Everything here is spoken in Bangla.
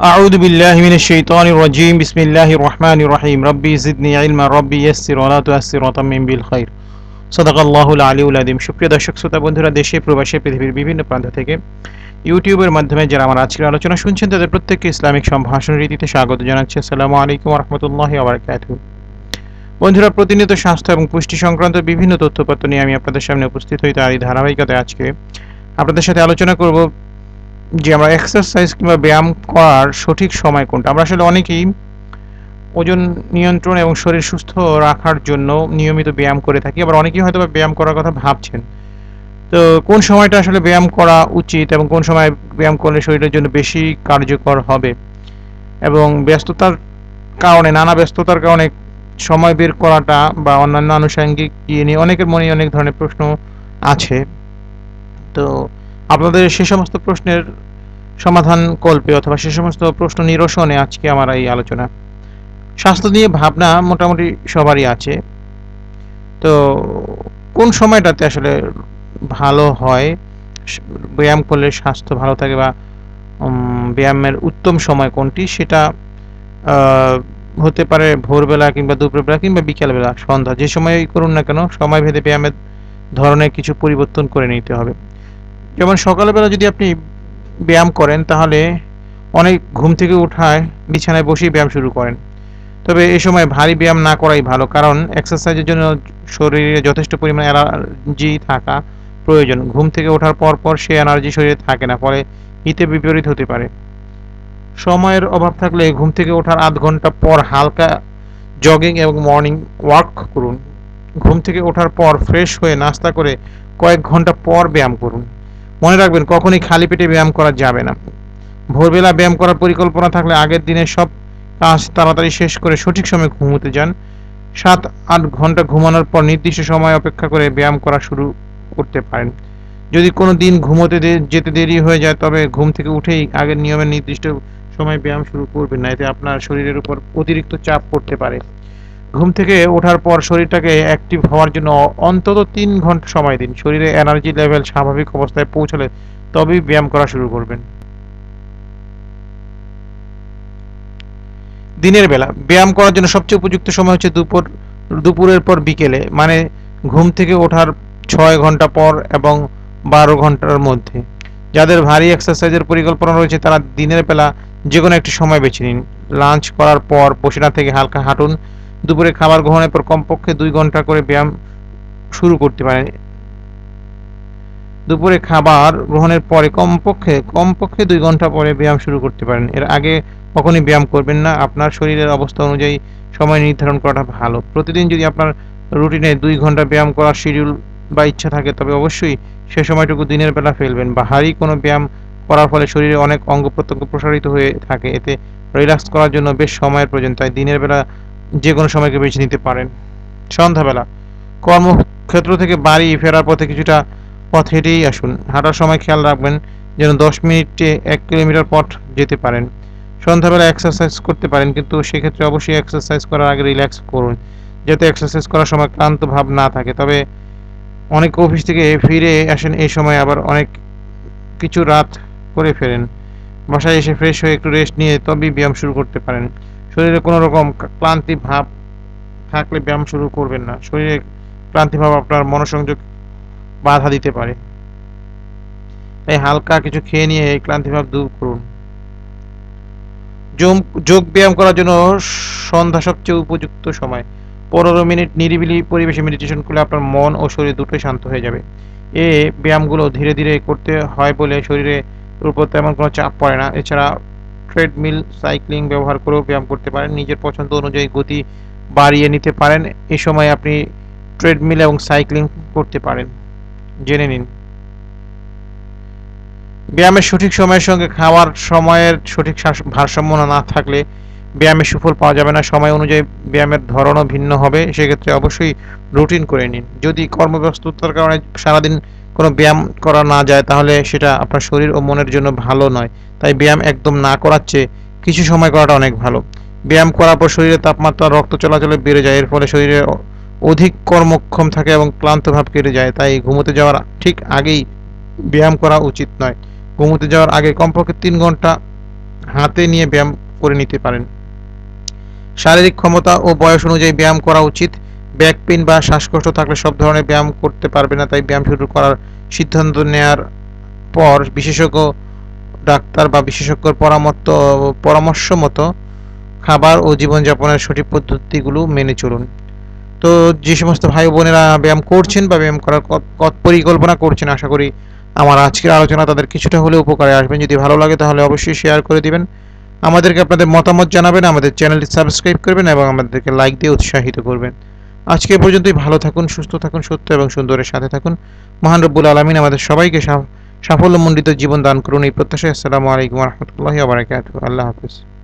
أعوذ بالله من الشيطان الرجيم بسم الله الرحمن الرحيم ربي زدني علما ربي يسر ولا تؤثر وتمم بالخير صدق الله العلي العظيم সুপ্রিয় দর্শক শ্রোতা বন্ধুরা দেশে প্রবাসে পৃথিবীর বিভিন্ন প্রান্ত থেকে ইউটিউবের মাধ্যমে যারা আমার আজকের আলোচনা শুনছেন তাদের প্রত্যেককে ইসলামিক সম্ভাষণ রীতিতে স্বাগত জানাচ্ছি আসসালামু আলাইকুম রহমতুল্লাহ আবরকাতু বন্ধুরা প্রতিনিয়ত স্বাস্থ্য এবং পুষ্টি সংক্রান্ত বিভিন্ন তথ্যপত্র নিয়ে আমি আপনাদের সামনে উপস্থিত হই তারই ধারাবাহিকতায় আজকে আপনাদের সাথে আলোচনা করব যে আমরা এক্সারসাইজ কিংবা ব্যায়াম করার সঠিক সময় কোনটা? আমরা আসলে অনেকেই ওজন নিয়ন্ত্রণ এবং শরীর সুস্থ রাখার জন্য নিয়মিত ব্যায়াম করে থাকি। আবার অনেকেই হয়তো ব্যায়াম করার কথা ভাবছেন। তো কোন সময়টা আসলে ব্যায়াম করা উচিত এবং কোন সময় ব্যায়াম করলে শরীরের জন্য বেশি কার্যকর হবে? এবং ব্যস্ততার কারণে, নানা ব্যস্ততার কারণে সময় বের করাটা বা অন্যান্য আনুষঙ্গিক ইয়ে নিয়ে অনেকের মনে অনেক ধরনের প্রশ্ন আছে। তো আপনাদের সে সমস্ত প্রশ্নের সমাধান কল্পে অথবা সে সমস্ত প্রশ্ন নিরসনে আজকে আমার এই আলোচনা। স্বাস্থ্য নিয়ে ভাবনা মোটামুটি সবারই আছে। তো কোন সময়টাতে আসলে ভালো হয়? ব্যায়াম করলে স্বাস্থ্য ভালো থাকে বা ব্যায়ামের উত্তম সময় কোনটি? সেটা হতে পারে ভোরবেলা কিংবা দুপুরবেলা কিংবা বিকালবেলা, সন্ধ্যা, যে সময়ই করুন না কেন, সময় ভেদে ব্যায়ামের ধরনের কিছু পরিবর্তন করে নিতে হবে। যেমন সকালবেলা যদি আপনি ব্যায়াম করেন, তাহলে অনেক ঘুম থেকে উঠায় বিছানায় বসেই ব্যায়াম শুরু করেন। তবে এই সময় ভারী ব্যায়াম না করাই ভালো, কারণ এক্সারসাইজের জন্য শরীরে যথেষ্ট পরিমাণ এনার্জি থাকা প্রয়োজন। ঘুম থেকে ওঠার পর পর সে এনার্জি শরীরে থাকে না, ফলে হিতে বিপরীত হতে পারে। সময়ের অভাব থাকলে ঘুম থেকে ওঠার আধ ঘণ্টা পর হালকা জগিং এবং মর্নিং ওয়াক করুন। ঘুম থেকে ওঠার পর ফ্রেশ হয়ে নাস্তা করে কয়েক ঘণ্টা পর ব্যায়াম করুন। মনে রাখবেন, কখনই খালি পেটে ব্যায়াম করা যাবে না। ভোরবেলা ব্যায়াম করার পরিকল্পনা থাকলে আগের দিনে সব কাজ তাড়াতাড়ি শেষ করে সঠিক সময় ঘুমোতে যান। সাত, আট ঘণ্টা ঘুমানোর পর নির্দিষ্ট সময় অপেক্ষা করে ব্যায়াম করা শুরু করতে পারেন। যদি কোনো দিন ঘুমোতে যেতে দেরি হয়ে যায়, তবে ঘুম থেকে উঠেই আগের নিয়মের নির্দিষ্ট সময় ব্যায়াম শুরু করবেন, না এতে আপনার শরীরের উপর অতিরিক্ত চাপ পড়তে পারে। ঘুম থেকে ওঠার পর শরীরটাকে অ্যাক্টিভ হওয়ার জন্য অন্তত তিন ঘণ্টা সময় দিন। শরীরে এনার্জি লেভেল স্বাভাবিক অবস্থায় পৌঁছলে তবেই ব্যায়াম করা শুরু করবেন। দিনের বেলা, ব্যায়াম করার জন্য সবচেয়ে উপযুক্ত সময় হচ্ছে দুপুর, দুপুরের পর বিকেলে মানে ঘুম থেকে ওঠার ছয় ঘণ্টা পর এবং বারো ঘণ্টার মধ্যে। যাদের ভারী এক্সারসাইজের পরিকল্পনা রয়েছে, তারা দিনের বেলা যে কোনো একটি সময় বেছে নিন। লাঞ্চ করার পর বসিনা থেকে হালকা হাঁটুন দুপুরে খাবার গ্রহণের পর কমপক্ষে দুই ঘণ্টা করে ব্যায়াম শুরু করতে পারেন। দুপুরে খাবার গ্রহণের পরে কমপক্ষে কমপক্ষে দুই ঘণ্টা পরে ব্যায়াম শুরু করতে পারেন। এর আগে কখনই ব্যায়াম করবেন না। আপনার শরীরের অবস্থা অনুযায়ী সময় নির্ধারণ করাটা ভালো। প্রতিদিন যদি আপনার রুটিনে দুই ঘণ্টা ব্যায়াম করার শিডিউল বা ইচ্ছা থাকে, তবে অবশ্যই সে সময়টুকু দিনের বেলা ফেলবেন। হারি কোনো ব্যায়াম করার ফলে শরীরে অনেক অঙ্গ প্রত্যঙ্গ প্রসারিত হয়ে থাকে। এতে রিল্যাক্স করার জন্য বেশ সময়ের প্রয়োজন। তাই দিনের বেলা যে কোনো সময়কে বেছে নিতে পারেন। সন্ধ্যাবেলা। কর্মক্ষেত্র থেকে বাড়ি ফেরার পথে কিছুটা পথ হেঁটেই আসুন। হাঁটার সময় খেয়াল রাখবেন যেন দশ মিনিটে এক কিলোমিটার পথ যেতে পারেন। সন্ধ্যাবেলা এক্সারসাইজ করতে পারেন, কিন্তু সেক্ষেত্রে অবশ্যই এক্সারসাইজ করার আগে রিল্যাক্স করুন, যাতে এক্সারসাইজ করার সময় ক্লান্ত ভাব না থাকে। তবে অনেক অফিস থেকে ফিরে আসেন, এই সময় আবার অনেক কিছু রাত করে ফেরেন। বাসায় এসে ফ্রেশ হয়ে একটু রেস্ট নিয়ে তবেই ব্যায়াম শুরু করতে পারেন। শরীরে কোনো রকম ক্লান্তি ভাব থাকলে ব্যায়াম শুরু করবেন না। শরীরে ক্লান্তি ভাব আপনার মনোসংযোগ বাধা দিতে পারে। তাই হালকা কিছু খেয়ে নিয়ে এই ক্লান্তি ভাব দূর করুন। যোগ ব্যায়াম করার জন্য সন্ধ্যা সবচেয়ে উপযুক্ত সময়। পনেরো মিনিট নিরিবিলি পরিবেশে মেডিটেশন করলে আপনার মন ও শরীর দুটোই শান্ত হয়ে যাবে। এ ব্যায়ামগুলো ধীরে ধীরে করতে হয় বলে শরীরে উপর তেমন কোনো চাপ পড়ে না। এছাড়া ট্রেডমিল, সাইক্লিং ব্যবহার করেও ব্যায়াম করতে পারেন। নিজের পছন্দ অনুযায়ী গতি বাড়িয়ে নিতে পারেন। এই সময় আপনি ট্রেডমিল এবং সাইক্লিং করতে পারেন। জেনে নিন। ব্যায়ামের সঠিক সময়ের সঙ্গে খাওয়ার সময়ের সঠিক ভারসাম্য না থাকলে ব্যায়ামের সুফল পাওয়া যাবে না। সময় অনুযায়ী ব্যায়ামের ধরনও ভিন্ন হবে। সেক্ষেত্রে অবশ্যই রুটিন করে নিন। যদি কর্মব্যস্ততার কারণে সারাদিন কোনো ব্যায়াম করা না যায়, তাহলে সেটা আপনার শরীর ও মনের জন্য ভালো নয়। তাই ব্যায়াম একদম না করার চেয়ে কিছু সময় করাটা অনেক ভালো। ব্যায়াম করার পর শরীরের তাপমাত্রা, রক্ত চলাচলে বেড়ে যায়। এর ফলে শরীরে অধিক কর্মক্ষম থাকে এবং ক্লান্ত ভাব কেটে যায়। তাই ঘুমোতে যাওয়ার ঠিক আগেই ব্যায়াম করা উচিত নয়। ঘুমোতে যাওয়ার আগে কমপক্ষে তিন ঘণ্টা হাতে নিয়ে ব্যায়াম করে নিতে পারেন। শারীরিক ক্ষমতা ও বয়স অনুযায়ী ব্যায়াম করা উচিত। ব্যাক পেইন বা শ্বাসকষ্ট থাকলে সব ধরনের ব্যায়াম করতে পারবে না, তাই ব্যায়াম শুরু করার সিদ্ধান্ত নেয়ার পর বিশেষজ্ঞ, ডাক্তার বা বিশেষজ্ঞর পরামর্শ পরামর্শ মতো খাবার ও জীবনযাপনের সঠিক পদ্ধতিগুলো মেনে চলুন। তো যে সমস্ত ভাই বোনেরা ব্যায়াম করছেন বা ব্যায়াম করার পরিকল্পনা করছেন, আশা করি আমার আজকের আলোচনা তাদের কিছুটা হলেও উপকারে আসবেন। যদি ভালো লাগে তাহলে অবশ্যই শেয়ার করে দিবেন। আমাদেরকে আপনাদের মতামত জানাবেন, আমাদের চ্যানেলটি সাবস্ক্রাইব করবেন এবং আমাদেরকে লাইক দিয়ে উৎসাহিত করবেন। আজকে পর্যন্তই। ভালো থাকুন, সুস্থ থাকুন, সত্য এবং সুন্দরের সাথে থাকুন। মহান রব্বুল আলমিন আমাদের সবাইকে সাফ- সাফল্যমণ্ডিত জীবন দান করুন। এই প্রত্যাশায় আসসালামু আলাইকুম রহমতুল্লাহ আবরাকাত আল্লাহ হাফিজ।